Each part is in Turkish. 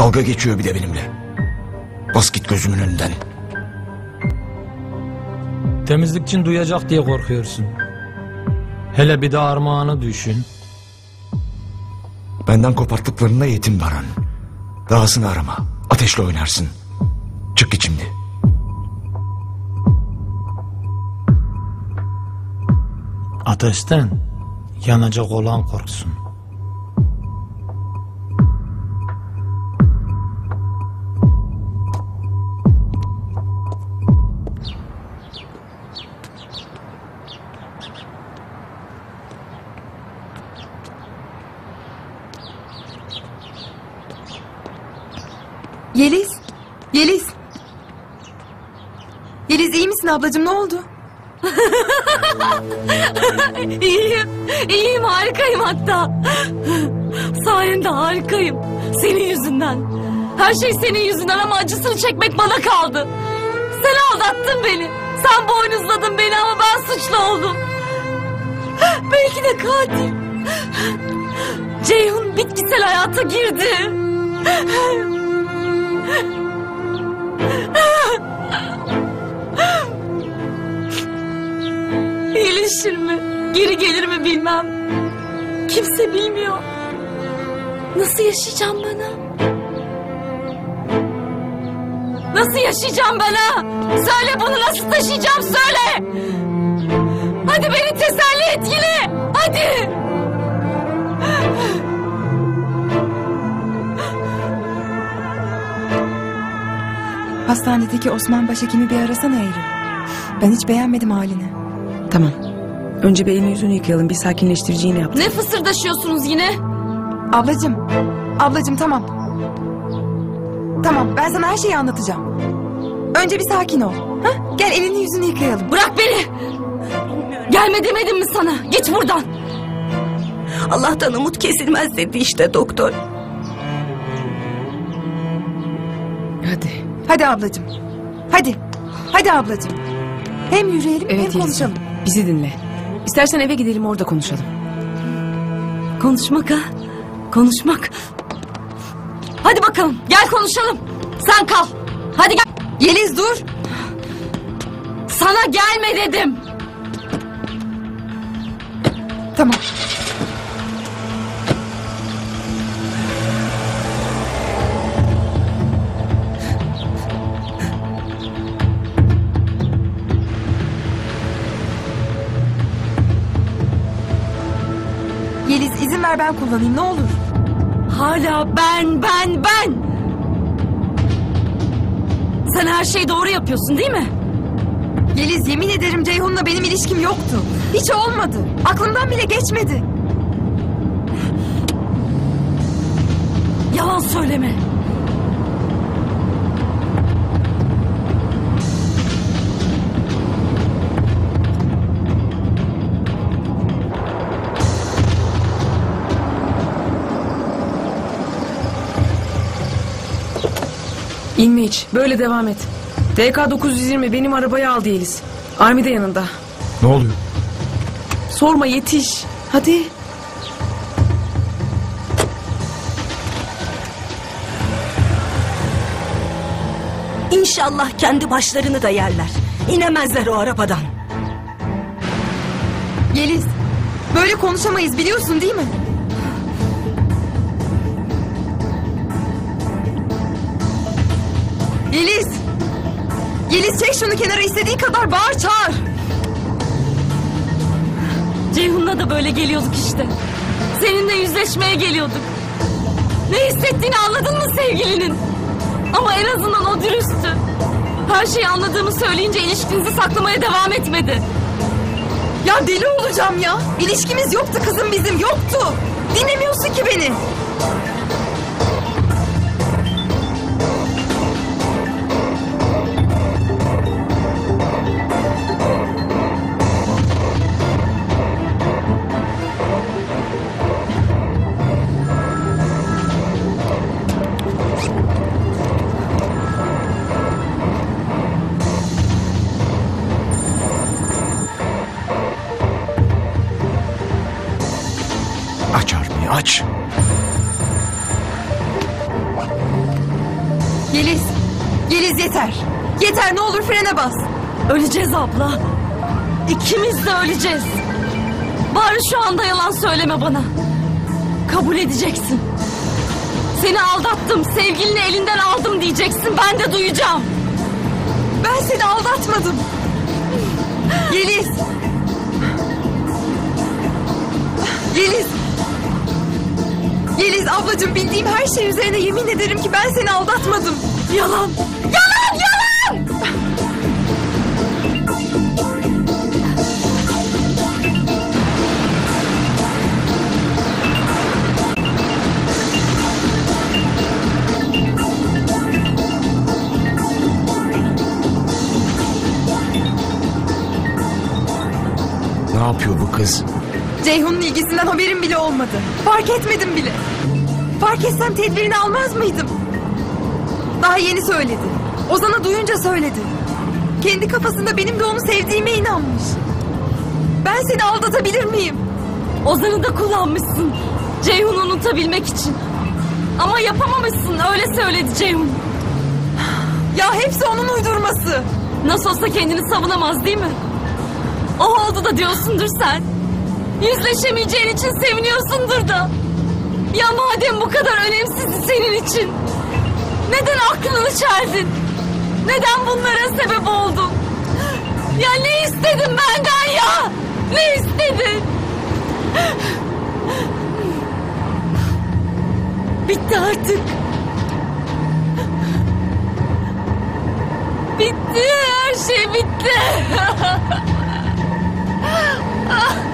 Dalga geçiyor bir de benimle. Bas git gözümün önünden. Temizlikçin duyacak diye korkuyorsun. Hele bir de armağanı düşün. Benden koparttıklarında yetim Baran. Dahasını arama. Ateşle oynarsın. Çık git şimdi. Ateşten yanacak olan korksun. Yeliz. Yeliz. Yeliz iyi misin ablacığım ne oldu? İyiyim. İyiyim harikayım hatta. Sayende harikayım. Senin yüzünden. Her şey senin yüzünden ama acısını çekmek bana kaldı. Sen aldattın beni. Sen boynuzladın beni ama ben suçlu oldum. Belki de katil. Ceyhun bitkisel hayata girdi. İyileşir mi? Geri gelir mi bilmem. Kimse bilmiyor. Nasıl yaşayacağım bana? Nasıl yaşayacağım bana? Söyle bunu nasıl taşıyacağım söyle. Hadi beni teselli et yine. Hadi. Hastanedeki Osman Başhekimi bir arasana Eylül. Ben hiç beğenmedim halini. Tamam. Önce bir elini yüzünü yıkayalım. Bir sakinleştirici iğne yaptım. Ne fısırdaşıyorsunuz yine? Ablacığım. Ablacığım tamam. Tamam ben sana her şeyi anlatacağım. Önce bir sakin ol. Ha? Gel elini yüzünü yıkayalım. Bırak beni. Gelme demedim mi sana? Git buradan. Allah'tan umut kesilmez dedi işte doktor. Hadi. Hadi ablacığım. Hadi. Hadi ablacığım. Hem yürüyelim Evet hem Yeliz'ciğim, konuşalım. Bizi dinle. İstersen eve gidelim orada konuşalım. Konuşmak ha? Konuşmak. Hadi bakalım gel konuşalım. Sen kal. Hadi gel. Yeliz dur. Sana gelme dedim. Ver ben kullanayım ne olur. Hala ben ben ben. Sen her şeyi doğru yapıyorsun değil mi? Yeliz yemin ederim Ceyhun'la benim ilişkim yoktu. Hiç olmadı. Aklımdan bile geçmedi. Yalan söyleme. İnme hiç. Böyle devam et. DK 920 benim arabayı aldı Yeliz. Army de yanında. Ne oluyor? Sorma yetiş. Hadi. İnşallah kendi başlarını da yerler. İnemezler o arabadan. Yeliz böyle konuşamayız biliyorsun değil mi? Yeliz. Yeliz çek şunu kenara istediğin kadar bağır çağır. Ceyhun'la da böyle geliyorduk işte. Seninle yüzleşmeye geliyorduk. Ne hissettiğini anladın mı sevgilinin? Ama en azından o dürüsttü. Her şeyi anladığımı söyleyince ilişkinizi saklamaya devam etmedi. Ya deli olacağım ya. İlişkimiz yoktu kızım bizim yoktu. Dinlemiyorsun ki beni. Yeter ne olur frene bas. Öleceğiz abla. İkimiz de öleceğiz. Bari şu anda yalan söyleme bana. Kabul edeceksin. Seni aldattım, sevgilini elinden aldım diyeceksin. Ben de duyacağım. Ben seni aldatmadım. Yeliz. Yeliz. Yeliz ablacığım bildiğim her şey üzerine yemin ederim ki ben seni aldatmadım. Yalan. Yapıyor bu kız? Ceyhun'un ilgisinden haberim bile olmadı. Fark etmedim bile. Fark etsem tedbirini almaz mıydım? Daha yeni söyledi. Ozan'a duyunca söyledi. Kendi kafasında benim de onu sevdiğime inanmış. Ben seni aldatabilir miyim? Ozan'ı da kullanmışsın. Ceyhun'u unutabilmek için. Ama yapamamışsın, öyle söyledi Ceyhun. Ya hepsi onun uydurması. Nasıl olsa kendini savunamaz değil mi? O oldu da diyorsundur sen. Yüzleşemeyeceğin için seviniyorsundur da. Ya madem bu kadar önemsizdi senin için. Neden aklını çeldin? Neden bunlara sebep oldun? Ya ne istedin benden ya? Ne istedin? Bitti artık. Bitti, her şey bitti. 아!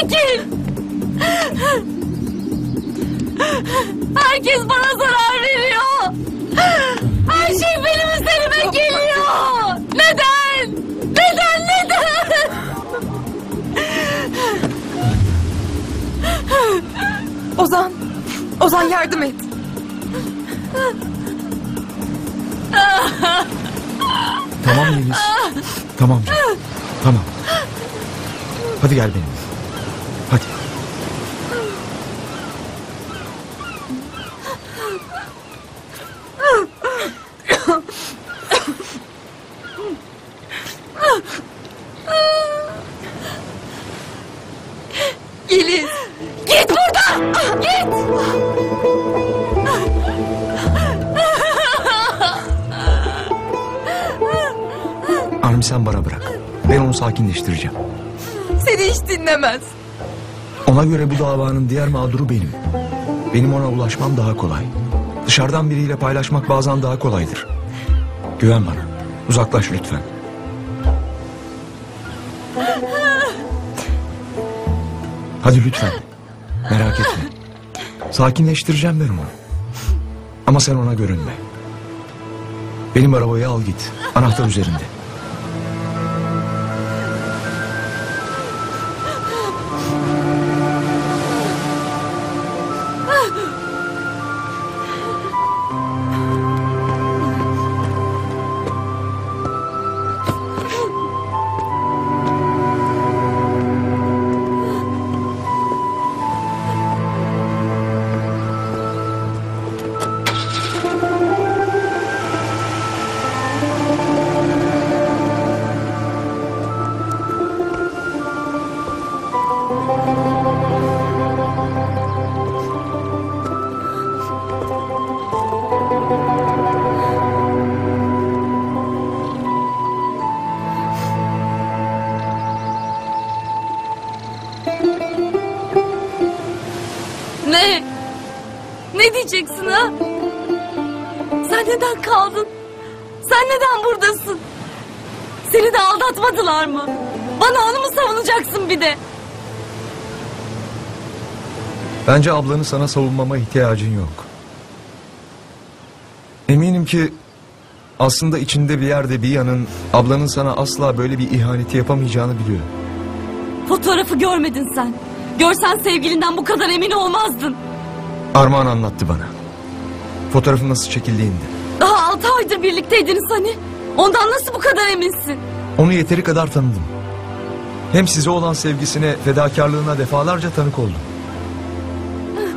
Çekil! Herkes bana zarar veriyor. Her şey benim üzerime geliyor. Neden? Neden? Neden? Ozan. Ozan yardım et. Tamam Yeliz. Tamam canım. Tamam. Hadi gel benimle. Hadi. Yeliz. Git buradan! Git! Armi sen bana bırak. Ben onu sakinleştireceğim. Seni hiç dinlemez. Ona göre bu davanın diğer mağduru benim. Benim ona ulaşmam daha kolay. Dışarıdan biriyle paylaşmak bazen daha kolaydır. Güven bana. Uzaklaş lütfen. Hadi lütfen. Merak etme. Sakinleştireceğim ben onu. Ama sen ona görünme. Benim arabayı al git. Anahtar üzerinde. Sen neden buradasın? Seni de aldatmadılar mı? Bana onu mu savunacaksın bir de? Bence ablanı sana savunmama ihtiyacın yok. Eminim ki aslında içinde bir yerde bir yanın ablanın sana asla böyle bir ihaneti yapamayacağını biliyor. Fotoğrafı görmedin sen. Görsen sevgilinden bu kadar emin olmazdın. Armağan anlattı bana. Fotoğrafın nasıl çekildiğini. Daha altı aydır birlikteydiniz hani. Ondan nasıl bu kadar eminsin? Onu yeteri kadar tanıdım. Hem size olan sevgisine, fedakarlığına defalarca tanık oldum.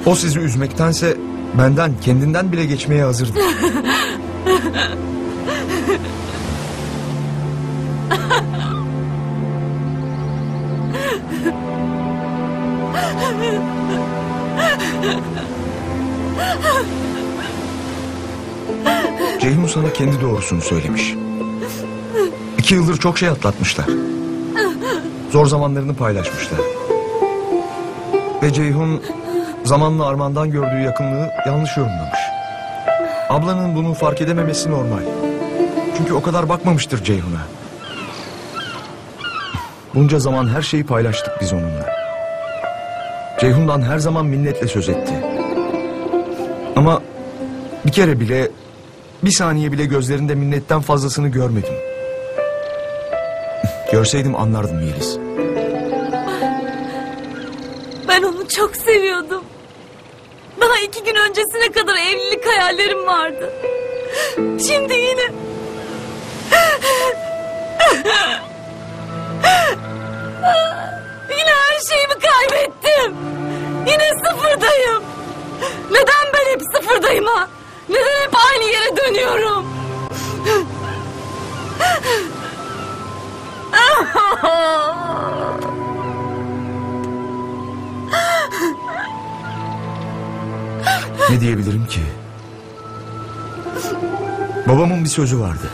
O sizi üzmektense benden, kendinden bile geçmeye hazırdı. Ceyhun sana kendi doğrusunu söylemiş. İki yıldır çok şey atlatmışlar. Zor zamanlarını paylaşmışlar. Ve Ceyhun zamanla Arman'dan gördüğü yakınlığı yanlış yorumlamış. Ablanın bunu fark edememesi normal. Çünkü o kadar bakmamıştır Ceyhun'a. Bunca zaman her şeyi paylaştık biz onunla. Ceyhun'dan her zaman minnetle söz etti. Ama bir kere bile, bir saniye bile gözlerinde minnetten fazlasını görmedim. Görseydim anlardım Yeliz. Ben onu çok seviyordum. Daha iki gün öncesine kadar evlilik hayallerim vardı. Şimdi yine... yine her şeyimi kaybettim. Dönüyorum? Ne diyebilirim ki? Babamın bir sözü vardı.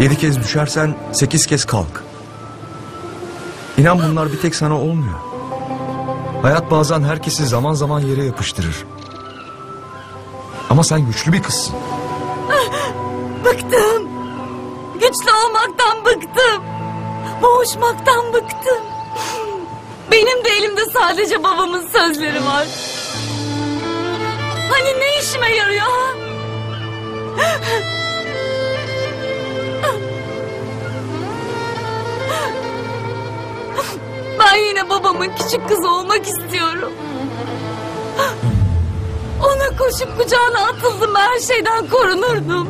Yedi kez düşersen sekiz kez kalk. İnan bunlar bir tek sana olmuyor. Hayat bazen herkesi zaman zaman yere yapıştırır. Ama sen güçlü bir kızsın. Bıktım. Güçlü olmaktan bıktım. Boğuşmaktan bıktım. Benim de elimde sadece babamın sözleri var. Hani ne işime yarıyor ha? Ben yine babamın küçük kızı olmak istiyorum. Ona koşup kucağına atıldım her şeyden korunurdum.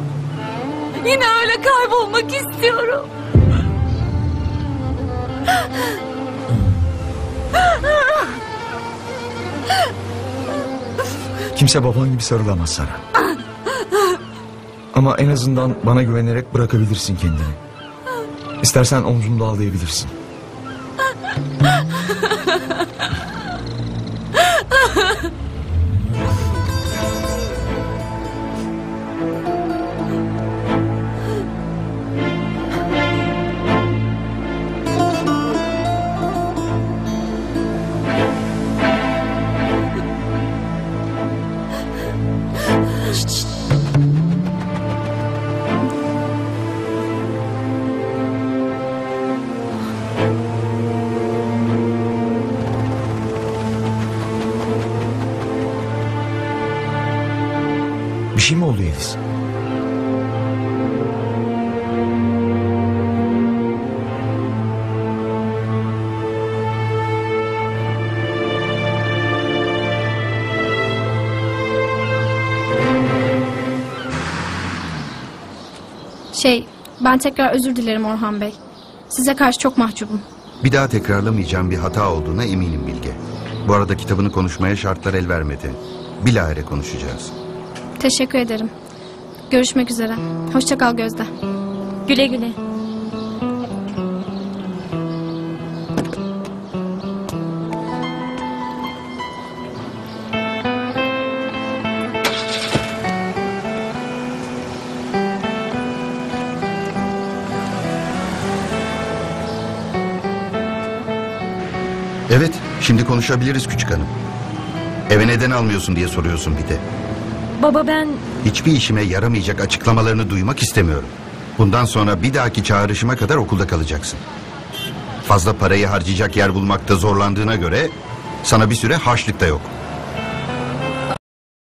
Yine öyle kaybolmak istiyorum. Kimse baban gibi sarılamaz sana. Ama en azından bana güvenerek bırakabilirsin kendini. İstersen omzumda ağlayabilirsin. Şey mi oldu Yeliz? Şey, ben tekrar özür dilerim Orhan Bey. Size karşı çok mahcubum. Bir daha tekrarlamayacağım bir hata olduğuna eminim Bilge. Bu arada kitabını konuşmaya şartlar el vermedi. Bilahare konuşacağız. Teşekkür ederim. Görüşmek üzere. Hoşça kal Gözde. Güle güle. Evet, şimdi konuşabiliriz küçük hanım. Eve neden almıyorsun diye soruyorsun bir de. Baba ben Hiçbir işime yaramayacak açıklamalarını duymak istemiyorum. Bundan sonra bir dahaki çağrışıma kadar okulda kalacaksın. Fazla parayı harcayacak yer bulmakta zorlandığına göre Sana bir süre harçlık da yok.